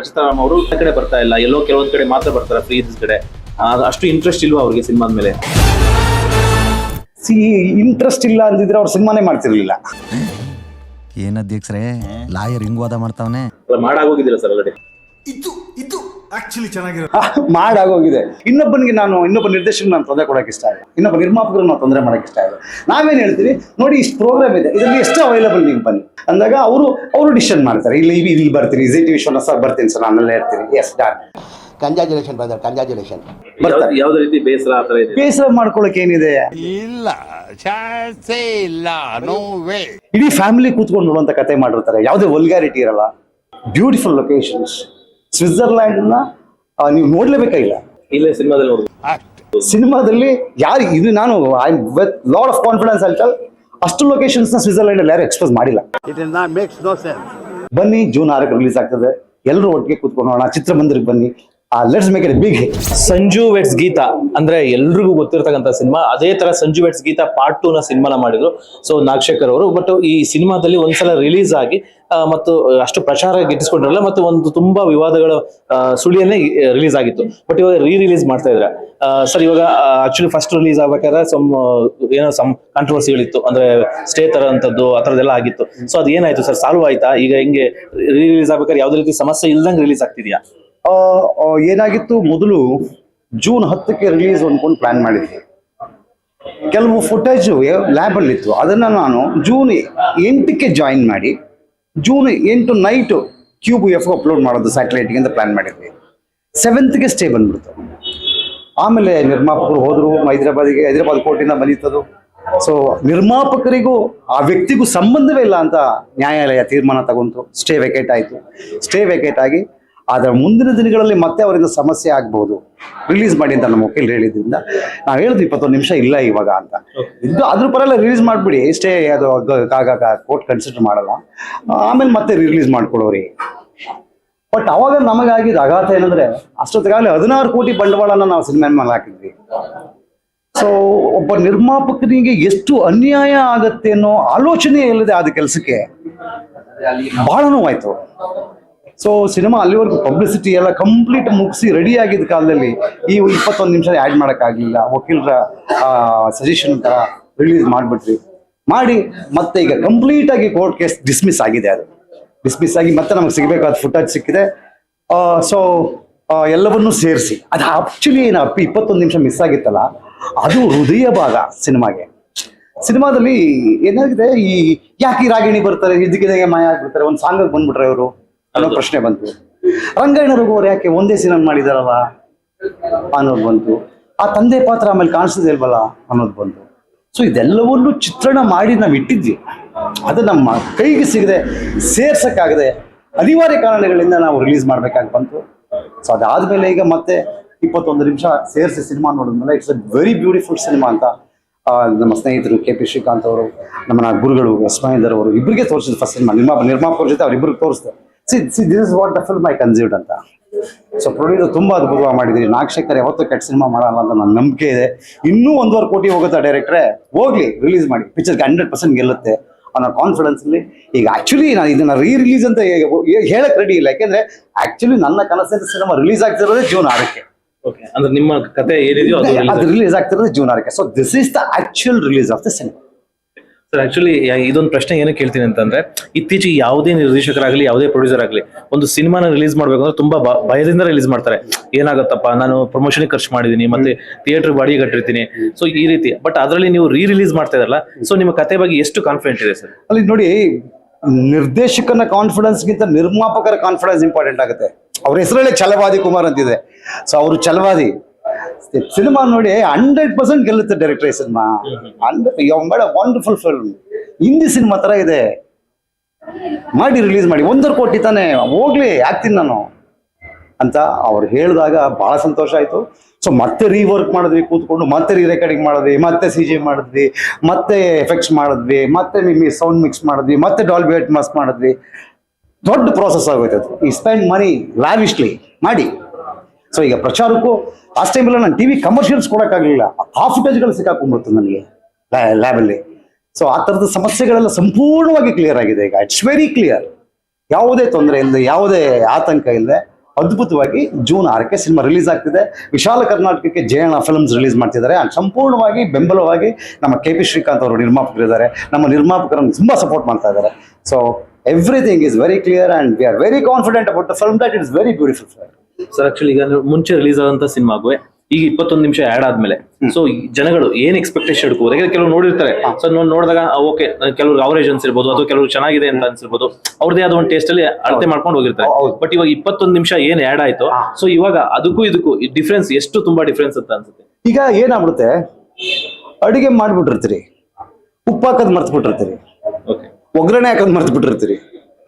ರಚಿತಾರಾಮ್ ಅವರು ಕಡೆ ಬರ್ತಾ ಇಲ್ಲ. ಎಲ್ಲೋ ಕೆಲವೊಂದ್ ಕಡೆ ಮಾತ್ರ ಬರ್ತಾರೆ ಫ್ರೀಸ್ ಕಡೆ. ಅಷ್ಟು ಇಂಟ್ರೆಸ್ಟ್ ಇಲ್ವಾ ಅವ್ರಿಗೆ ಸಿನಿಮಾದ ಮೇಲೆ? ಸಿ ಇಂಟ್ರೆಸ್ಟ್ ಇಲ್ಲ ಅಂದಿದ್ರೆ ಅವ್ರು ಸಿನಿಮಾನೇ ಮಾಡ್ತಿರ್ಲಿಲ್ಲ. ಏನ್ ಅಧ್ಯಕ್ಷರೇ? ಲಾಯರ್ ಹಿಂಗ್ ವಾದ ಮಾಡ್ತಾವನೆ? ಮಾಡಾಗೋಗಿದ್ದೀರಾ ಸರ್ ಆಲ್ರೆಡಿ ಇತ್ತು ಇದು ಆಕ್ಚುಲಿ ಚೆನ್ನಾಗಿರೋ ಮಾಡಾಗೋಗಿದೆ. ಇನ್ನೊಬ್ಬನಿಗೆ ನಾನು ಇನ್ನೊಬ್ಬ ನಿರ್ದೇಶಕ ನಾನು ತೊಂದರೆ ಕೊಡೋಕೆ ಇಷ್ಟ ಇಲ್ಲ. ಇನ್ನೊಬ್ಬ ನಿರ್ಮಾಪಕರು ನಾವು ತೊಂದರೆ ಮಾಡೋಕೆ ಇಷ್ಟ ಇಲ್ಲ. ನಾವೇನು ಹೇಳ್ತೀವಿ? ನೋಡಿ ಇಷ್ಟು ಪ್ರೋಗ್ರಾಮ್ ಇದೆ. ಇದರಲ್ಲಿ ಎಷ್ಟು ಅವೈಲಬಲ್ ನೀವು ಬನ್ನಿ. ಅಂದಾಗ ಅವರು ಅವರು ಡಿಸಿಷನ್ ಮಾಡ್ತಾರೆ. ಇಲ್ಲಿ ಇಲ್ಲಿ ಇಲ್ಲಿ ಬರ್ತೀನಿ ಜಿ ಟಿ ವಿಶ್ವನಾಥ್ ಸರ್ ಬರ್ತೀನಿ ಸರ್ ನಾನು ಅಲ್ಲೇ ಇರ್ತೀನಿ yes done congratulation brother congratulation ಯಾವ್ದು ಯಾವ್ದೇ ರೀತಿ ಬೇಸರ ಆ ಥರ ಇದೆ? ಬೇಸರ ಮಾಡ್ಕೊಳಕ್ಕೆ ಏನಿದೆ? ಇಲ್ಲ ಚಾನ್ಸೇ ಇಲ್ಲ ನೋ ವೇ ಇಡೀ ಫ್ಯಾಮಿಲಿ ಕೂತ್ಕೊಂಡು ನೋಡುವಂತ ಕತೆ ಮಾಡಿರ್ತಾರೆ. ಯಾವುದೇ ವಲ್ಗ್ಯಾರಿಟಿ ಇರಲ್ಲ. ಬ್ಯೂಟಿಫುಲ್ ಲೊಕೇಶನ್ಸ್ ಸ್ವಿಟ್ಜರ್ಲ್ಯಾಂಡ್ನ ನೀವು ನೋಡ್ಲೇಬೇಕಾಗಿಲ್ಲ. ಇಲ್ಲೇ ಸಿನಿಮಾದಲ್ಲಿ ನೋಡ್ಬೋದು ಸಿನಿಮಾದಲ್ಲಿ ಯಾರು ಇದು ನಾನು I with lot of confidence ಅಲ್ಟಲ್ ಅಷ್ಟು ಲೊಕೇಶನ್ಸ್ನ ಸ್ವಿಟ್ಜರ್ಲ್ಯಾಂಡ್ ಅಲ್ಲಿ ಯಾರು ಎಕ್ಸ್ಪೋಸ್ ಮಾಡಿಲ್ಲ. It is not makes no sense ಬನ್ನಿ ಜೂನ್ ಆರಕ್ಕೆ ರಿಲೀಸ್ ಆಗ್ತದೆ. ಎಲ್ಲರೂ ಒಟ್ಟಿಗೆ ಕೂತ್ಕೊಂಡು ಚಿತ್ರಮಂದಿರಕ್ಕೆ ಬನ್ನಿ. Let's make it big Sanju weds Geetha. ಅಂದ್ರೆ ಎಲ್ರಿಗೂ ಗೊತ್ತಿರ್ತಕ್ಕಂಥ ಸಿನಿಮಾ. ಅದೇ ತರ Sanju weds Geetha part two ನ ಸಿನಿಮಾನ ಮಾಡಿದ್ರು. ಸೊ ನಾಗಶೇಖರ್ ಅವರು. ಬಟ್ ಈ ಸಿನಿಮಾದಲ್ಲಿ ಒಂದ್ಸಲ ರಿಲೀಸ್ ಆಗಿ ಮತ್ತು ಅಷ್ಟು ಪ್ರಚಾರ ಗಿಟ್ಟಿಸ್ಕೊಂಡಿರಲ್ಲ ಮತ್ತು ಒಂದು ತುಂಬಾ ವಿವಾದಗಳ ಸುಳಿಯನ್ನೇ ರಿಲೀಸ್ ಆಗಿತ್ತು. ಬಟ್ ಇವಾಗ ರೀ ರಿಲೀಸ್ ಮಾಡ್ತಾ ಇದ್ರೆ ಸರ್, ಇವಾಗ ಆಕ್ಚುಲಿ ಫಸ್ಟ್ ರಿಲೀಸ್ ಆಗ್ಬೇಕಾದ್ರೆ ಸಮ್ ಏನೋ ಸಮ್ ಕಾಂಟ್ರವರ್ಸಿಗಳಿತ್ತು ಅಂದ್ರೆ ಸ್ಟೇ ತರಂತದ್ದು ಆ ಥರದ್ದೆಲ್ಲ ಆಗಿತ್ತು. ಸೊ ಅದೇನಾಯ್ತು ಸರ್? ಸಾಲ್ವ್ ಆಯ್ತಾ? ಈಗ ಹಿಂಗೆ ರೀ ರಿಲೀಸ್ ಆಗ್ಬೇಕಾದ್ರೆ ಯಾವ್ದೇ ರೀತಿ ಸಮಸ್ಯೆ ಇಲ್ದಂಗೆ ರಿಲೀಸ್ ಆಗ್ತಿದ್ಯಾ? ಏನಾಗಿತ್ತು? ಮೊದಲು ಜೂನ್ ಹತ್ತಕ್ಕೆ ರಿಲೀಸ್ ಅಂದ್ಕೊಂಡು ಪ್ಲಾನ್ ಮಾಡಿದ್ವಿ. ಕೆಲವು ಫುಟೇಜ್ ಲ್ಯಾಬ್ ಅಲ್ಲಿ ಇತ್ತು. ಅದನ್ನ ನಾನು ಜೂನ್ ಎಂಟಕ್ಕೆ ಜಾಯಿನ್ ಮಾಡಿ, ಜೂನ್ ಎಂಟು ನೈಟ್ ಕ್ಯೂಬ್ ಎಫ್ ಅಪ್ಲೋಡ್ ಮಾಡೋದು ಸ್ಯಾಟಲೈಟ್ಗೆ ಅಂತ ಪ್ಲಾನ್ ಮಾಡಿದ್ವಿ. ಸೆವೆಂತ್ಗೆ ಸ್ಟೇ ಬಂದ್ಬಿಡ್ತು. ಆಮೇಲೆ ನಿರ್ಮಾಪಕರು ಹೋದರು, ಹೈದರಾಬಾದಿಗೆ, ಹೈದರಾಬಾದ್ ಕೋರ್ಟಿಂದ ಬಂದಿತ್ತದು. ಸೊ ನಿರ್ಮಾಪಕರಿಗೂ, ಆ ವ್ಯಕ್ತಿಗೂ ಸಂಬಂಧವೇ ಇಲ್ಲ ಅಂತ ನ್ಯಾಯಾಲಯ ತೀರ್ಮಾನ ತಗೊಂತು ಸ್ಟೇ ವೆಕೇಟ್ ಆಯಿತು. ಸ್ಟೇ ವೆಕೇಟ್ ಆಗಿ ಅದರ ಮುಂದಿನ ದಿನಗಳಲ್ಲಿ ಮತ್ತೆ ಅವರಿಂದ ಸಮಸ್ಯೆ ಆಗ್ಬೋದು. ರಿಲೀಸ್ ಮಾಡಿ ಅಂತ ನಮ್ಮ ವಕೀಲರು ಹೇಳಿದ್ರಿಂದ ನಾವು ಹೇಳಿದ್ವಿ ಇಪ್ಪತ್ತೊಂದು ನಿಮಿಷ ಇಲ್ಲ ಇವಾಗ ಅಂತ. ಇದು ಅದ್ರ ಪರ ರಿಲೀಸ್ ಮಾಡಿಬಿಡಿ. ಎಷ್ಟೇ ಅದು ಕೋರ್ಟ್ ಕನ್ಸಿಡರ್ ಮಾಡಲ್ಲ. ಆಮೇಲೆ ಮತ್ತೆ ರಿಲೀಸ್ ಮಾಡ್ಕೊಳ್ಳೋರಿ ಬಟ್ ಅವಾಗ ನಮಗಾಗಿದ್ದ ಆಘಾತ ಏನಂದ್ರೆ, ಅಷ್ಟೊತ್ತಿಗಾಗಲೇ ಹದಿನಾರು ಕೋಟಿ ಬಂಡವಾಳನ ನಾವು ಸಿನಿಮಾ ಮೇಲೆ ಹಾಕಿದ್ವಿ. ಸೊ ಒಬ್ಬ ನಿರ್ಮಾಪಕನಿಗೆ ಎಷ್ಟು ಅನ್ಯಾಯ ಆಗತ್ತೆ ಅನ್ನೋ ಆಲೋಚನೆ ಇಲ್ಲದೆ ಆದ ಕೆಲಸಕ್ಕೆ ಬಹಳ ನೋವಾಯ್ತು. ಸೊ ಸಿನಿಮಾ ಅಲ್ಲಿವರೆಗೂ ಪಬ್ಲಿಸಿಟಿ ಎಲ್ಲ ಕಂಪ್ಲೀಟ್ ಮುಗಿಸಿ ರೆಡಿ ಆಗಿದ್ದ ಕಾಲದಲ್ಲಿ ಈ ಇಪ್ಪತ್ತೊಂದು ನಿಮಿಷ ಆ್ಯಡ್ ಮಾಡೋಕ್ಕಾಗಲಿಲ್ಲ. ವಕೀಲರ ಸಜೆಷನ್ ಥರ ರಿಲೀಸ್ ಮಾಡಿಬಿಟ್ರಿ ಮಾಡಿ ಮತ್ತೆ ಈಗ ಕಂಪ್ಲೀಟ್ ಆಗಿ ಕೋರ್ಟ್ ಕೇಸ್ ಡಿಸ್ಮಿಸ್ ಆಗಿದೆ ಅದು. ಡಿಸ್ಮಿಸ್ ಆಗಿ ಮತ್ತೆ ನಮಗೆ ಸಿಗಬೇಕಾದ ಫುಟೇಜ್ ಸಿಕ್ಕಿದೆ. ಸೊ ಎಲ್ಲವನ್ನೂ ಸೇರಿಸಿ. ಅದು ಆಕ್ಚುಲಿ ಏನು ಅಪ್ಪಿ ಇಪ್ಪತ್ತೊಂದು ನಿಮಿಷ ಮಿಸ್ ಆಗಿತ್ತಲ್ಲ? ಅದು ಹೃದಯ ಭಾಗ ಸಿನಿಮಾಗೆ ಸಿನಿಮಾದಲ್ಲಿ ಏನಾಗಿದೆ? ಈ ಯಾಕೆ ರಾಗಿಣಿ ಬರ್ತಾರೆ ಇದಕ್ಕಿದಾಗೆ ಮಾಯ ಆಗಿಬಿಡ್ತಾರೆ, ಒಂದು ಸಾಂಗ್ ಬಂದ್ಬಿಟ್ರೆ ಅವರು ಅನ್ನೋ ಪ್ರಶ್ನೆ ಬಂತು. ರಂಗಾಯಣರಿಗೂ ಅವ್ರು ಯಾಕೆ ಒಂದೇ ಸಿನಿಮಾ ಮಾಡಿದಾರಲ್ಲ ಅನ್ನೋದು ಬಂತು. ಆ ತಂದೆ ಪಾತ್ರ ಆಮೇಲೆ ಕಾಣಿಸೋದೇ ಇಲ್ವಲ್ಲ ಅನ್ನೋದು ಬಂತು. ಸೊ ಇದೆಲ್ಲವನ್ನು ಚಿತ್ರಣ ಮಾಡಿ ನಾವು ಇಟ್ಟಿದ್ವಿ. ಅದು ನಮ್ಮ ಕೈಗೆ ಸಿಗದೆ ಸೇರ್ಸಕ್ಕಾಗದೆ ಅನಿವಾರ್ಯ ಕಾರಣಗಳಿಂದ ನಾವು ರಿಲೀಸ್ ಮಾಡಬೇಕಾಗಿ ಬಂತು. ಸೊ ಅದಾದ್ಮೇಲೆ ಈಗ ಮತ್ತೆ ಇಪ್ಪತ್ತೊಂದು ನಿಮಿಷ ಸೇರಿಸಿ ಸಿನಿಮಾ ನೋಡಿದ್ಮೇಲೆ it's a very beautiful cinema ಅಂತ ನಮ್ಮ ಸ್ನೇಹಿತರು ಕೆ ಪಿ ಶ್ರೀಕಾಂತ್ ಅವರು ನಮ್ಮ ಗುರುಗಳು ಎಸ್ ಮಹೇಂದರ್ ಅವರು ಇಬ್ಬರಿಗೆ ತೋರಿಸಿದ್ರು ಫಸ್ಟ್ ಸಿನಿಮಾ ನಿರ್ಮಾಪ ನಿರ್ಮಾಪಕರ ಜೊತೆ ಅವ್ರಿಬ್ರಿಗೆ ತೋರಿಸಿದೆ. See see this is what the film I conceived ಅಂತ. ಸೊ ಪ್ರೊಡ್ಯೂಸರ್ ತುಂಬಾ ಅದ್ಭುತ ಮಾಡಿದ್ದೀರಿ. ನಾಗಶೇಖರ್ ಯಾವತ್ತೂ ಕೆಟ್ಟ ಸಿನಿಮಾ ಮಾಡಲ್ಲ ಅಂತ ನನ್ನ ನಂಬಿಕೆ ಇದೆ. ಇನ್ನೂ ಒಂದೂವರೆ ಕೋಟಿ ಹೋಗುತ್ತಾ ಡೈರೆಕ್ಟ್ರೆ ಹೋಗ್ಲಿ ರಿಲೀಸ್ ಮಾಡಿ. ಪಿಕ್ಚರ್ಗೆ ಹಂಡ್ರೆಡ್ ಪರ್ಸೆಂಟ್ ಗೆಲ್ಲುತ್ತೆ ಅನ್ನೋ ಕಾನ್ಫಿಡೆನ್ಸ್ ಅಲ್ಲಿ. ಈಗ ಆಕ್ಚುಲಿ ನಾನು ಇದನ್ನ ರೀ ರಿಲೀಸ್ ಅಂತ ಹೇಳಕ್ ರೆಡಿ ಇಲ್ಲ. ಯಾಕೆಂದ್ರೆ ಆಕ್ಚುಲಿ ನನ್ನ ಕನಸಿನ ಸಿನಿಮಾ ರಿಲೀಸ್ ಆಗ್ತಿರೋದೇ ಜೂನ್ ಆರಕ್ಕೆ ಓಕೆ ಅಂದ್ರೆ ನಿಮ್ಮ ಕತೆ ಏನಿದೆಯೋ ಅದು ರಿಲೀಸ್ ಆಗ್ತಿರೋದು. ಜೂನ್ ಆರಕ್ಕೆ so this is the actual release of the cinema sir actually ಇದೊಂದು ಪ್ರಶ್ನೆ ಏನು ಕೇಳ್ತೀನಿ ಅಂತಂದ್ರೆ, ಇತ್ತೀಚೆಗೆ ಯಾವುದೇ ನಿರ್ದೇಶಕರಾಗಲಿ, ಯಾವುದೇ ಪ್ರೊಡ್ಯೂಸರ್ ಆಗಲಿ, ಒಂದು ಸಿನಿಮಾನ ರಿಲೀಸ್ ಮಾಡಬೇಕು ಅಂದ್ರೆ ತುಂಬಾ ಭಯದಿಂದ ರಿಲೀಸ್ ಮಾಡ್ತಾರೆ. ಏನಾಗುತ್ತಪ್ಪ, ನಾನು ಪ್ರಮೋಷನ್ ಖರ್ಚು ಮಾಡಿದೀನಿ, ಮತ್ತೆ ಥಿಯೇಟರ್ ಬಾಡಿ ಕಟ್ಟಿರ್ತೀನಿ. ಸೊ ಈ ರೀತಿ ಬಟ್ ಅದರಲ್ಲಿ ನೀವು ರೀ ರಿಲೀಸ್ ಮಾಡ್ತಾ ಇರಲ್ಲ ಸೊ ನಿಮ್ಮ ಕತೆ ಬಗ್ಗೆ ಎಷ್ಟು ಕಾನ್ಫಿಡೆಂಟ್ ಇದೆ ಸರ್? ಅಲ್ಲಿ ನೋಡಿ, ನಿರ್ದೇಶಕನ ಕಾನ್ಫಿಡೆನ್ಸ್ಗಿಂತ ನಿರ್ಮಾಪಕರ ಕಾನ್ಫಿಡೆನ್ಸ್ ಇಂಪಾರ್ಟೆಂಟ್ ಆಗುತ್ತೆ. ಅವ್ರ ಹೆಸರಲ್ಲೇ ಛಲವಾದಿ ಕುಮಾರ್ ಅಂತಿದೆ. ಸೊ ಅವರು ಛಲವಾದಿ. ಸಿನಿಮಾ ನೋಡಿ ಹಂಡ್ರೆಡ್ ಪರ್ಸೆಂಟ್ ಗೆಲ್ಲುತ್ತೆ ಡೈರೆಕ್ಟರ್ ಈ cinema. Hundred wonderful film Hindi cinema ತರ ಇದೆ. ಮಾಡಿ ರಿಲೀಸ್ ಮಾಡಿ ಒಂದರ ಕೋಟಿ ತಾನೆ. ಹೋಗ್ಲಿ ಆಗ್ತೀನಿ ನಾನು. ಅಂತ ಅವ್ರು ಹೇಳಿದಾಗ ಬಹಳ ಸಂತೋಷ ಆಯ್ತು. ಸೊ ಮತ್ತೆ ರೀವರ್ಕ್ ಮಾಡಿದ್ವಿ, ಕೂತ್ಕೊಂಡು, ಮತ್ತೆ ರೀ ರೆಕಾರ್ಡಿಂಗ್ ಮಾಡಿದ್ವಿ, ಮತ್ತೆ ಸಿ ಜಿ ಮಾಡಿದ್ವಿ, ಮತ್ತೆ ಎಫೆಕ್ಟ್ಸ್ ಮಾಡಿದ್ವಿ, ಮತ್ತೆ ಸೌಂಡ್ ಮಿಕ್ಸ್ ಮಾಡಿದ್ವಿ, ಮತ್ತೆ ಡಾಲ್ಬಿ ಅಟ್ಮಾಸ್ ಮಾಡಿದ್ವಿ. ದೊಡ್ಡ ಪ್ರೋಸೆಸ್ ಆಗೋಯ್ತು ಈ ಸ್ಪೆಂಡ್ ಮನಿ ಲಾವಿಶ್ಲಿ ಮಾಡಿ. ಸೊ ಈಗ ಪ್ರಚಾರಕ್ಕೂ ಆ ಟೈಮಲ್ಲಿ ನಾನು ಟಿವಿ ಕಮರ್ಷಿಯಲ್ಸ್ ಕೊಡೋಕ್ಕಾಗಲಿಲ್ಲ. ಆ ಫುಟೇಜ್ಗಳು ಸಿಕ್ಕಾಕೊಂಡ್ಬಿಡ್ತು ನನಗೆ. ಲ್ಯಾಬಲ್ಲಿ ಸೊ ಆ ಥರದ ಸಮಸ್ಯೆಗಳೆಲ್ಲ ಸಂಪೂರ್ಣವಾಗಿ ಕ್ಲಿಯರ್ ಆಗಿದೆ ಈಗ. ಇಟ್ಸ್ ವೆರಿ ಕ್ಲಿಯರ್ ಯಾವುದೇ ತೊಂದರೆ ಇಲ್ಲದೆ ಯಾವುದೇ ಆತಂಕ ಇಲ್ಲದೆ ಅದ್ಭುತವಾಗಿ ಜೂನ್ ಆರಕ್ಕೆ ಸಿನಿಮಾ ರಿಲೀಸ್ ಆಗ್ತಿದೆ. ವಿಶಾಲ ಕರ್ನಾಟಕಕ್ಕೆ ಜಯಣ್ಣ ಫಿಲ್ಮ್ಸ್ ರಿಲೀಸ್ ಮಾಡ್ತಿದ್ದಾರೆ. ಆ್ಯಂಡ್ ಸಂಪೂರ್ಣವಾಗಿ ಬೆಂಬಲವಾಗಿ ನಮ್ಮ ಕೆ ಪಿ ಶ್ರೀಕಾಂತ್ ಅವರು ನಿರ್ಮಾಪಕರಿದ್ದಾರೆ. ನಮ್ಮ ನಿರ್ಮಾಪಕರನ್ನು ತುಂಬ ಸಪೋರ್ಟ್ ಮಾಡ್ತಾ ಇದ್ದಾರೆ. So everything is very clear and we are very confident about the film that it's very beautiful film sir actually ಈಗ ಮುಂಚೆ ರಿಲೀಸ್ ಆದಂತ ಸಿನಿಮಾಗೂ ಈಗ ಇಪ್ಪತ್ತೊಂದು ನಿಮಿಷ ಆಡ್ ಆದ್ಮೇಲೆ. ಸೊ ಜನಗಳು ಏನ್ ಎಕ್ಸ್ಪೆಕ್ಟೇಷನ್ ಇಟ್ಕೋಬಹುದು ಯಾಕಂದ್ರೆ ಕೆಲವರು ನೋಡಿರ್ತಾರೆ. ಸೊ ನೋಡಿದಾಗ ಓಕೆ ಕೆಲವ್ರಿಗೆ ಅವರೇಜ್ ಅನ್ಸಿರ್ಬೋದು ಅಥವಾ ಕೆಲವರು ಚೆನ್ನಾಗಿದೆ ಅಂತ ಅನ್ಸಿರ್ಬೋದು. ಅವ್ರದೇ ಆದ ಒಂದು ಟೇಸ್ಟ್ ಅಲ್ಲಿ ಅಳತೆ ಮಾಡ್ಕೊಂಡು ಹೋಗಿರ್ತಾರೆ. ಬಟ್ ಇವಾಗ ಇಪ್ಪತ್ತೊಂದು ನಿಮಿಷ ಏನ್ ಆಡ್ ಆಯ್ತು ಸೊ ಇವಾಗ ಅದಕ್ಕೂ ಇದಕ್ಕೂ ಡಿಫ್ರೆನ್ಸ್ ಎಷ್ಟು ತುಂಬಾ ಡಿಫ್ರೆನ್ಸ್ ಅಂತ ಅನ್ಸುತ್ತೆ. ಈಗ ಏನಾಗ್ಬಿಡುತ್ತೆ? ಅಡಿಗೆ ಮಾಡ್ಬಿಟ್ಟಿರ್ತೀರಿ. ಉಪ್ಪು ಹಾಕೋದ್ ಮರ್ತ್ಬಿಟ್ಟಿರ್ತೀರಿ. ಓಕೆ ಒಗ್ಗರಣೆ ಹಾಕೋದ್ ಮರ್ತ್ಬಿಟ್ಟಿರ್ತೀರಿ.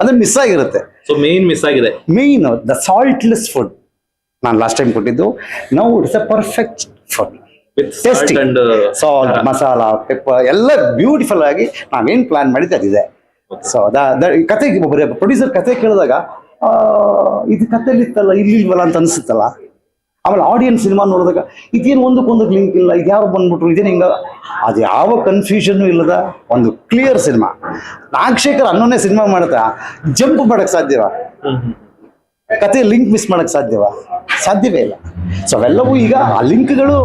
ಅಂದ್ರೆ ಮಿಸ್ ಆಗಿರುತ್ತೆ. ಸೊ ಮೇನ್ ಮಿಸ್ ಆಗಿದೆ. ಮೇನ್ ದ ಸಾಲ್ಟ್ಲೆಸ್ ಫುಡ್ ನಾನು ಲಾಸ್ಟ್ ಟೈಮ್ ಕೊಟ್ಟಿದ್ದು. Now it's a perfect with tasty salt masala pepper ಎಲ್ಲ ಬ್ಯೂಟಿಫುಲ್ ಆಗಿ ನಾವೇನು ಪ್ಲಾನ್ ಮಾಡಿದ್ದು ಅದಿದೆ. ಸೊ ಕತೆ ಪ್ರೊಡ್ಯೂಸರ್ ಕತೆ ಕೇಳಿದಾಗ ಆ, ಇದು ಕಥೆಲಿ ಇತ್ತಲ್ಲ ಇಲ್ಲಿ ಇಲ್ವಲ್ಲ ಅಂತ ಅನ್ಸುತ್ತಲ್ಲ. ಆಮೇಲೆ ಆಡಿಯನ್ಸ್ ಸಿನಿಮಾ ನೋಡಿದಾಗ ಇದೇನು ಒಂದಕ್ಕೊಂದಕ್ಕೆ ಲಿಂಕ್ ಇಲ್ಲ ಇದು ಯಾರು ಬಂದ್ಬಿಟ್ರು ಇದೇನು ಹಿಂಗ. ಅದು ಯಾವ ಕನ್ಫ್ಯೂಷನ್ ಇಲ್ಲದ ಒಂದು ಕ್ಲಿಯರ್ ಸಿನಿಮಾ. ನಾಗಶೇಖರ್ ಅನ್ನೋನೇ ಸಿನಿಮಾ ಮಾಡ್ತಾ ಜಂಪ್ ಮಾಡಕ್ ಸಾಧ್ಯವ? ಕತೆ ಲಿಂಕ್ ಮಿಸ್ ಮಾಡಕ್ ಸಾಧ್ಯವ? ಸಾಧ್ಯವೇ ಇಲ್ಲ. ಸೊ ಅವೆಲ್ಲವೂ ಈಗ ಆ ಲಿಂಕ್ಗಳು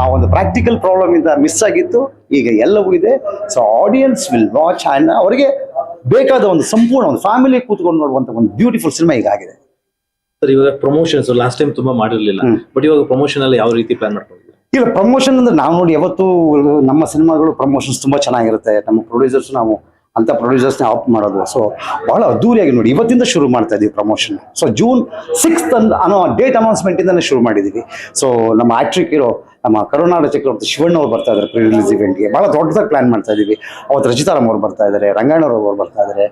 ಆ ಒಂದು ಪ್ರಾಕ್ಟಿಕಲ್ ಪ್ರಾಬ್ಲಮ್ ಇಂದ ಮಿಸ್ ಆಗಿತ್ತು. ಈಗ ಎಲ್ಲವೂ ಇದೆ. So audience will watch and ಅವರಿಗೆ ಬೇಕಾದ ಒಂದು ಸಂಪೂರ್ಣ ಒಂದು ಫ್ಯಾಮಿಲಿ ಕೂತ್ಕೊಂಡು ನೋಡುವಂತ ಒಂದು ಬ್ಯೂಟಿಫುಲ್ ಸಿನಿಮಾ ಈಗ ಆಗಿದೆ. ಸರ್ ಇವಾಗ ಪ್ರಮೋಷನ್ಸ್ ಲಾಸ್ಟ್ ಟೈಮ್ ತುಂಬಾ ಮಾಡಿರ್ಲಿಲ್ಲ. ಬಟ್ ಇವಾಗ ಪ್ರಮೋಷನ್ ಅಲ್ಲಿ ಯಾವ ರೀತಿ ಪ್ಲಾನ್ ಮಾಡ್ಕೊಂಡಿದ್ದೀರಾ? ಇಲ್ಲ ಪ್ರಮೋಷನ್ ಅಂದ್ರೆ ನಾವು ನೋಡಿ ಯಾವತ್ತೂ ನಮ್ಮ ಸಿನಿಮಾಗಳು ಪ್ರಮೋಷನ್ಸ್ ತುಂಬಾ ಚೆನ್ನಾಗಿರುತ್ತೆ. ನಮ್ಮ ಪ್ರೊಡ್ಯೂಸರ್ಸ್ ನಾವು ಅಂತ ಪ್ರೊಡ್ಯೂಸರ್ಸ್ನ ಆಪ್ ಮಾಡೋದು. ಸೊ ಬಹಳ ಅದ್ದೂರಿಯಾಗಿ ನೋಡಿ, ಇವತ್ತಿಂದ ಶುರು ಮಾಡ್ತಾ ಇದ್ದೀವಿ ಪ್ರಮೋಷನ್ ಸೊ ಜೂನ್ ಸಿಕ್ಸ್ತ್ ಅನ್ನೋ ಡೇಟ್ ಅನೌನ್ಸ್ಮೆಂಟಿಂದನೇ ಶುರು ಮಾಡಿದ್ದೀವಿ ಸೊ ನಮ್ಮ ಆ್ಯಕ್ಟ್ರಿಕ್ ಇರೋ ನಮ್ಮ ಕರುನಾಡ ಚಕ್ರವರ್ತಿ ಶಿವಣ್ಣ ಅವ್ರು ಬರ್ತಾ ಇದ್ದಾರೆ ಪ್ರೀ ರಿಲೀಸ್ ಇವೆಂಟ್ಗೆ ಭಾಳ ದೊಡ್ಡದಾಗಿ ಪ್ಲಾನ್ ಮಾಡ್ತಾ ಇದ್ದೀವಿ ಅವತ್ತು ರಚಿತಾರಾಮ್ ಅವ್ರು ಬರ್ತಾ ಇದ್ದಾರೆ, ರಂಗಾಯಣ ಅವ್ರು ಬರ್ತಾ ಇದ್ದಾರೆ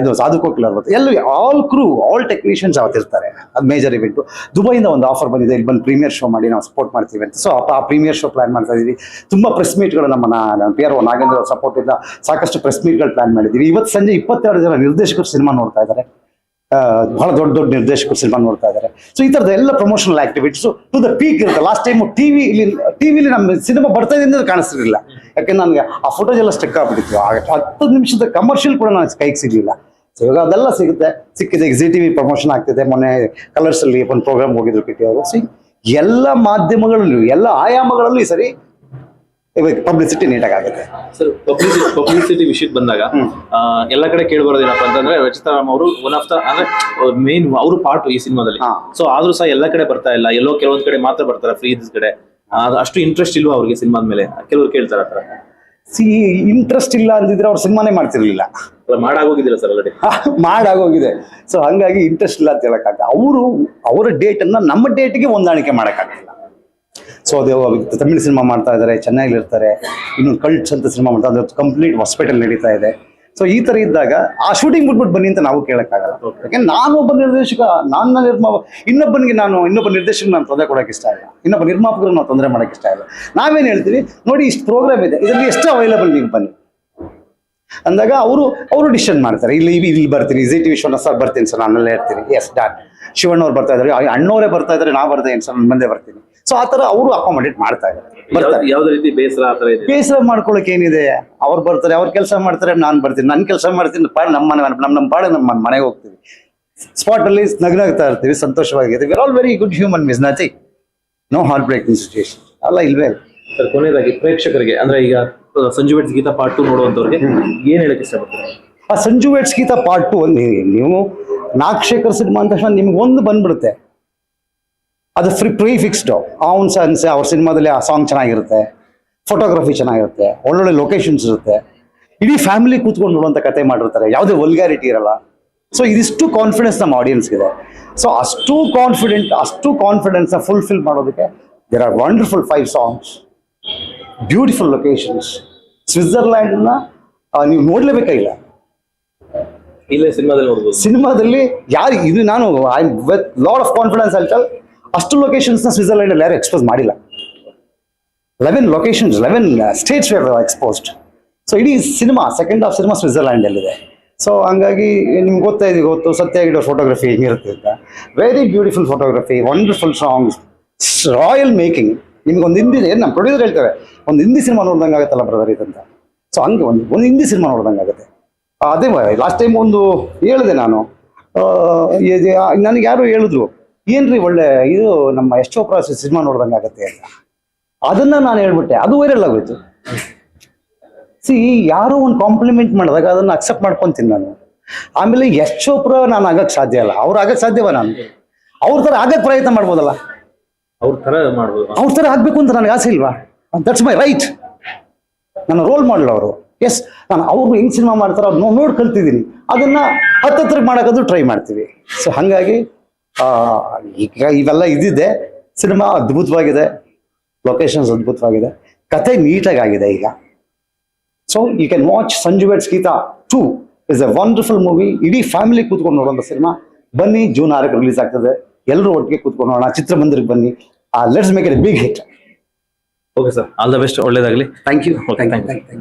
ಇದು ಸಾಧು ಕೋಕಿಲ್ ಅವ್ರು ಬರ್ತಾರೆ ಎಲ್ಲ ಆಲ್ ಕ್ರೂ ಆಲ್ ಟೆಕ್ನಿಷಿಯನ್ಸ್ ಅವತ್ತಿರ್ತಾರೆ ಅದು ಮೇಜರ್ ಇವೆಂಟು ದುಬೈಯಿಂದ ಒಂದು ಆಫರ್ ಬಂದಿದೆ. ಇಲ್ಲಿ ಬಂದು ಪ್ರೀಮಿಯರ್ ಶೋ ಮಾಡಿ, ನಾವು ಸಪೋರ್ಟ್ ಮಾಡ್ತೀವಿ ಅಂತ. ಸೊ ಆ ಪ್ರೀಮಿಯರ್ ಶೋ ಪ್ಲಾನ್ ಮಾಡ್ತಾ ಇದ್ದೀವಿ ತುಂಬ ಪ್ರೆಸ್ ಮೀಟ್ಗಳು ನಮ್ಮ ನಮ್ಮ P R O Nagendra support ಇಂದ ಸಾಕಷ್ಟು ಪ್ರೆಸ್ ಮೀಟ್ಗಳು ಪ್ಲಾನ್ ಮಾಡಿದ್ದೀವಿ. ಇವತ್ತು ಸಂಜೆ ಇಪ್ಪತ್ತೆರಡು ಜನ ನಿರ್ದೇಶಕರು ಸಿನಿಮಾ ನೋಡ್ತಾ ಇದ್ದಾರೆ. ಬಹಳ ದೊಡ್ಡ ದೊಡ್ಡ ನಿರ್ದೇಶಕರು ಸಿನಿಮಾ ನೋಡ್ತಾ ಇದ್ದಾರೆ ಸೊ ಈ ತರದ ಎಲ್ಲ promotional activities to the peak ಇರುತ್ತೆ. ಲಾಸ್ಟ್ ಟೈಮ್ ಟಿವಿ ಇಲ್ಲಿ ಟಿವಿಲಿ ನಮ್ಮ ಸಿನಿಮಾ ಬರ್ತಾ ಇದೆ ಅಂತ ಕಾಣಿಸ್ತಿರ್ಲಿಲ್ಲ. ಯಾಕೆಂದ್ರೆ ನನಗೆ ಆ ಫೋಟೋಸ್ ಎಲ್ಲ ಸ್ಟಕ್ ಆಗ್ಬಿಟ್ಟಿತ್ತು. ಹತ್ತು ನಿಮಿಷದ ಕಮರ್ಷಿಯಲ್ ಕೂಡ ನಾನು ಕೈಗೆ ಸಿಗಲಿಲ್ಲ. ಸೊ ಇವಾಗ ಅದೆಲ್ಲ ಸಿಗುತ್ತೆ. ಸಿಕ್ಕಿದೆ ಜಿ ಟಿ ವಿ ಪ್ರಮೋಷನ್ ಆಗ್ತಿದೆ. ಮೊನ್ನೆ ಕಲರ್ಸ್ ಅಲ್ಲಿ ಒಂದು ಪ್ರೋಗ್ರಾಮ್ ಹೋಗಿದ್ರು ಕಿಟ್ಟಿ ಅವರು. ಸಿ ಎಲ್ಲ ಮಾಧ್ಯಮಗಳಲ್ಲೂ, ಎಲ್ಲ ಆಯಾಮಗಳಲ್ಲೂ ಸರಿ ಪಬ್ಲಿಸಿಟಿ ನೀಟಾಗಿ ಆಗುತ್ತೆ. ಸರ್ ಪಬ್ಲಿಸಿಟಿ ಪಬ್ಲಿಸಿಟಿ ವಿಷಯಕ್ಕೆ ಬಂದಾಗ ಎಲ್ಲ ಕಡೆ ಕೇಳ್ಬರೋದು ಏನಪ್ಪ ಅಂತಂದ್ರೆ ರಚಿತಾರಾಮ್ ಅವರು ಒನ್ ಆಫ್ ದ ಅಂದ್ರೆ ಮೇನ್ ಅವರು ಪಾರ್ಟ್ ಈ ಸಿನಿಮಾದಲ್ಲಿ. ಸೊ ಆದ್ರೂ ಸಹ ಎಲ್ಲ ಕಡೆ ಬರ್ತಾ ಇಲ್ಲ. ಎಲ್ಲೋ ಕೆಲವೊಂದ್ ಕಡೆ ಮಾತ್ರ ಬರ್ತಾರೆ ಫ್ರೀ ಕಡೆ. ಅಷ್ಟು ಇಂಟ್ರೆಸ್ಟ್ ಇಲ್ವಾ ಅವ್ರಿಗೆ ಸಿನಿಮಾದ ಮೇಲೆ? ಕೆಲವರು ಕೇಳ್ತಾರೆ ಆ ತರ ಸಿ ಇಂಟ್ರೆಸ್ಟ್ ಇಲ್ಲ ಅಂದಿದ್ರೆ ಅವ್ರು ಸಿನಿಮಾನೇ ಮಾಡ್ತಿರ್ಲಿಲ್ಲ. ಅಲ್ಲ ಮಾಡಾಗೋಗಿದ್ದೀರಾ ಸರ್ ಆಲ್ರೆಡಿ ಮಾಡಾಗೋಗಿದೆ. ಸೊ ಹಂಗಾಗಿ ಇಂಟ್ರೆಸ್ಟ್ ಇಲ್ಲ ಅಂತ ಹೇಳಕ್ಕಾಗ ಅವರು ಅವರ ಡೇಟ್ ಅನ್ನ ನಮ್ಮ ಡೇಟ್ಗೆ ಹೊಂದಾಣಿಕೆ ಮಾಡಕ್ಕಾಗಲ್ಲ ಸೊ ಅದು ತಮಿಳು ಸಿನಿಮಾ ಮಾಡ್ತಾ ಇದ್ದಾರೆ ಚೆನ್ನಾಗಿರ್ತಾರೆ. ಇನ್ನೊಂದು ಕಲ್ಟ್ಸ್ ಅಂತ ಸಿನಿಮಾ ಮಾಡ್ತಾ ಅದು ಕಂಪ್ಲೀಟ್ ಹಾಸ್ಪಿಟಲ್ ನಡೀತಾ ಇದೆ. ಸೊ ಈ ತರ ಇದ್ದಾಗ ಆ ಶೂಟಿಂಗ್ ಬಿಟ್ಬಿಟ್ಟು ಬನ್ನಿ ಅಂತ ನಾವು ಕೇಳೋಕ್ಕಾಗಲ್ಲ. ಯಾಕೆ ನಾನು ಒಬ್ಬ ನಿರ್ದೇಶಕ ನನ್ನ ನಿರ್ಮಾ ಇನ್ನೊಬ್ಬನಿಗೆ ನಾನು ಇನ್ನೊಬ್ಬ ನಿರ್ದೇಶಕ ನಾನು ತೊಂದರೆ ಕೊಡಕ್ಕೆ ಇಷ್ಟ ಇಲ್ಲ. ಇನ್ನೊಬ್ಬ ನಿರ್ಮಾಪಕರು ನಾವು ತೊಂದರೆ ಮಾಡಕ್ಕೆ ಇಷ್ಟ ಇಲ್ಲ. ನಾವೇನು ಹೇಳ್ತೀವಿ? ನೋಡಿ ಇಷ್ಟು ಪ್ರೋಗ್ರಾಮ್ ಇದೆ. ಇದರಲ್ಲಿ ಎಷ್ಟು ಅವೈಲಬಲ್ ನೀವು ಬನ್ನಿ. ಅಂದಾಗ ಅವರು ಅವರು ಡಿಸಿಷನ್ ಮಾಡ್ತಾರೆ. ಇಲ್ಲಿ ಇಲ್ಲಿ ಬರ್ತೀನಿ. ಜಿ ಟಿ ವಿಶ್ವನಾಥ್ ಸರ್ ಬರ್ತೀನಿ ಸರ್. ನಾನಲ್ಲೇ ಇರ್ತೀನಿ. ಎಸ್ ಡಾನ್ ಶಿವಣ್ಣ ಅವ್ರು ಬರ್ತಾ ಇದ್ದಾರೆ. ಅಣ್ಣವರೇ ಬರ್ತಾ ಇದ್ದಾರೆ. ನಾ ಬರ್ತೀನಿ ಸರ್ ನನ್ನ ಬಂದೇ ಬರ್ತೀನಿ. ಸೊ ಆ ತರ ಅವರು ಅಕಾಮಡೇಟ್ ಮಾಡ್ತಾ ಇದ್ದಾರೆ. ಯಾವ್ದೇ ರೀತಿ ಬೇಸರ ಆ ಬೇಸರ ಮಾಡ್ಕೊಳಕ್ ಏನಿದೆ? ಅವ್ರು ಬರ್ತಾರೆ. ಅವ್ರ ಕೆಲಸ ಮಾಡ್ತಾರೆ. ನಾನು ಬರ್ತೀನಿ. ನನ್ನ ಕೆಲಸ ಮಾಡ್ತೀನಿ. ಪಾಡ ನಮ್ಮ ಮನೆ ನಮ್ಮ ನಮ್ಮ ಪಾಡ ನಮ್ಮ ಮನೆಗೆ ಹೋಗ್ತೀವಿ. ಸ್ಪಾಟ್ ಅಲ್ಲಿ ನಗ್ನಾಗ್ತಾ ಇರ್ತೀವಿ. ಸಂತೋಷವಾಗಿರ್ತೀವಿ. We all very good human miss nothing no heartbreaking situation ಅಲ್ಲ ಇಲ್ವೇ ಸರ್ ಕೊನೆಯದಾಗಿ ಪ್ರೇಕ್ಷಕರಿಗೆ ಅಂದ್ರೆ ಈಗ Sanju weds Geetha part two ನೋಡುವಂತವ್ರಿಗೆ ಏನ್ ಹೇಳಕ್ಕೆ ಇಷ್ಟಪಡ್ತೀರಾ? ಆ Sanju weds Geetha part two ನೀವು ನಾಗಶೇಖರ್ ಸಿನಿಮಾ ಅಂದ ತಕ್ಷಣ ನಿಮ್ಗೆ ಒಂದು ಬಂದ್ಬಿಡುತ್ತೆ. ಅದು ಫ್ರೀ ಪ್ರೀ ಫಿಕ್ಸ್ಡ್ ಅವ್ನ ಸನ್ಸ್ ಅವ್ರ ಸಿನಿಮಾದಲ್ಲಿ ಆ ಸಾಂಗ್ ಚೆನ್ನಾಗಿರುತ್ತೆ ಫೋಟೋಗ್ರಫಿ ಚೆನ್ನಾಗಿರುತ್ತೆ, ಒಳ್ಳೊಳ್ಳೆ ಲೊಕೇಶನ್ಸ್ ಇರುತ್ತೆ. ಇಡೀ ಫ್ಯಾಮಿಲಿ ಕೂತ್ಕೊಂಡು ನೋಡುವಂಥ ಕತೆ ಮಾಡಿರ್ತಾರೆ. ಯಾವುದೇ ವಲ್ಗ್ಯಾರಿಟಿ ಇರಲ್ಲ. ಸೊ ಇದಿಷ್ಟು ಕಾನ್ಫಿಡೆನ್ಸ್ ನಮ್ಮ ಆಡಿಯನ್ಸ್ಗಿದೆ ಸೊ ಅಷ್ಟು ಕಾನ್ಫಿಡೆಂಟ್ ಅಷ್ಟು ಕಾನ್ಫಿಡೆನ್ಸ್ನ ಫುಲ್ಫಿಲ್ ಮಾಡೋದಕ್ಕೆ there are wonderful five songs beautiful locations ಸ್ವಿಟ್ಜರ್ಲ್ಯಾಂಡ್ನ ನೀವು ನೋಡ್ಲೇಬೇಕಾಗಿಲ್ಲ. ಇಲ್ಲೇ ಸಿನಿಮಾದಲ್ಲಿ ಸಿನಿಮಾದಲ್ಲಿ ಯಾರು ಇದು ನಾನು I with lot of confidence ಅಲ್ಟಲ್ ಅಷ್ಟು ಲೊಕೇಶನ್ಸ್ನ ಸ್ವಿಟ್ಜರ್ಲ್ಯಾಂಡ್ ಅಲ್ಲಿ ಯಾರು ಎಕ್ಸ್ಪೋಸ್ ಮಾಡಿಲ್ಲ. Eleven locations eleven states exposed so ಇಡೀ ಸಿನಿಮಾ ಸೆಕೆಂಡ್ ಆಫ್ ಸಿನಿಮಾ ಸ್ವಿಟ್ಜರ್ಲ್ಯಾಂಡಲ್ಲಿದೆ ಸೊ ಹಂಗಾಗಿ ನಿಮ್ಗೆ ಗೊತ್ತಾ ಇದೆ ಗೊತ್ತು? ಸತ್ಯ ಆಗಿರೋ ಫೋಟೋಗ್ರಫಿ ಹೆಂಗಿರುತ್ತೆ ಅಂತ. Very beautiful photography wonderful songs royal making ನಿಮ್ಗೆ ಒಂದು ಹಿಂದಿ, ಏನು ಪ್ರೊಡ್ಯೂಸರ್ ಹೇಳ್ತಾರೆ, ಒಂದು ಹಿಂದಿ ಸಿನಿಮಾ ನೋಡ್ದಂಗೆ ಆಗುತ್ತಲ್ಲ ಬ್ರದರ್ ಇದಂತ. ಸೊ ಹಂಗೆ ಒಂದು ಒಂದು ಹಿಂದಿ ಸಿನಿಮಾ ನೋಡ್ದಂಗೆ ಆಗುತ್ತೆ. ಅದೇ ಲಾಸ್ಟ್ ಟೈಮ್ ಒಂದು ಹೇಳಿದೆ ನಾನು. ನನಗೆ ಯಾರು ಹೇಳಿದ್ರು ಏನ್ರಿ ಒಳ್ಳೆ ಇದು ನಮ್ಮ ಎಷ್ಟೋ ಪ್ರಾಸ ಸಿನಿಮಾ ನೋಡ್ದಂಗೆ ಆಗತ್ತೆ ಅಂತ. ಅದನ್ನ ನಾನು ಹೇಳ್ಬಿಟ್ಟೆ ಅದು ವೈರಲ್ ಆಗೋಯ್ತು. ಸಿ ಯಾರೋ ಒಂದು ಕಾಂಪ್ಲಿಮೆಂಟ್ ಮಾಡಿದಾಗ ಅದನ್ನ ಅಕ್ಸೆಪ್ಟ್ ಮಾಡ್ಕೊಂತೀನಿ ನಾನು. ಆಮೇಲೆ ಯಶ್ ಪ್ರ ನಾನು ಆಗಕ್ಕೆ ಸಾಧ್ಯ ಅಲ್ಲ ಅವ್ರು ಆಗಕ್ ಸಾಧ್ಯವ ನಾನು. ಅವ್ರ ತರ ಆಗಕ್ ಪ್ರಯತ್ನ ಮಾಡ್ಬೋದಲ್ಲ? ಅವ್ರ ತರ ಮಾಡ್ಬೋದು. ಅವ್ರ ತರ ಆಗ್ಬೇಕು ಅಂತ ನನಗೆ ಆಸೆ ಇಲ್ವಾ? ದಟ್ಸ್ ಮೈ ರೈಟ್ ನನ್ನ ರೋಲ್ ಮಾಡಲ್ ಅವರು. ಎಸ್ ನಾನು ಅವ್ರು ಹೆಂಗ್ ಸಿನಿಮಾ ಮಾಡ್ತಾರೋ ಅದು ನೋಡಿ ಕಲ್ತಿದ್ದೀನಿ. ಅದನ್ನ ಹತ್ತತ್ರಕ್ಕೆ ಮಾಡೋಕ್ಕದು ಟ್ರೈ ಮಾಡ್ತೀವಿ. ಸೊ ಹಾಗಾಗಿ ಆ, ಈಗ ಇವೆಲ್ಲ ಇದ್ದಿದ್ದೆ ಸಿನಿಮಾ ಅದ್ಭುತವಾಗಿದೆ. ಲೊಕೇಶನ್ಸ್ ಅದ್ಭುತವಾಗಿದೆ. ಕತೆ ನೀಟಾಗಿ ಆಗಿದೆ ಈಗ. So you can watch Sanju weds Geetha two is a wonderful movie ಇಡೀ ಫ್ಯಾಮಿಲಿ ಕೂತ್ಕೊಂಡು ನೋಡೋಂಥ ಸಿನಿಮಾ ಬನ್ನಿ ಜೂನ್ ಆರಕ್ಕೆ ರಿಲೀಸ್ ಆಗ್ತದೆ. ಎಲ್ಲರೂ ಒಟ್ಟಿಗೆ ಕೂತ್ಕೊಂಡು ನೋಡೋಣ. ಚಿತ್ರಮಂದಿರಕ್ಕೆ ಬನ್ನಿ. Let's make it big hit okay sir all the best ಒಳ್ಳೇದಾಗಲಿ. Thank you thank you thank you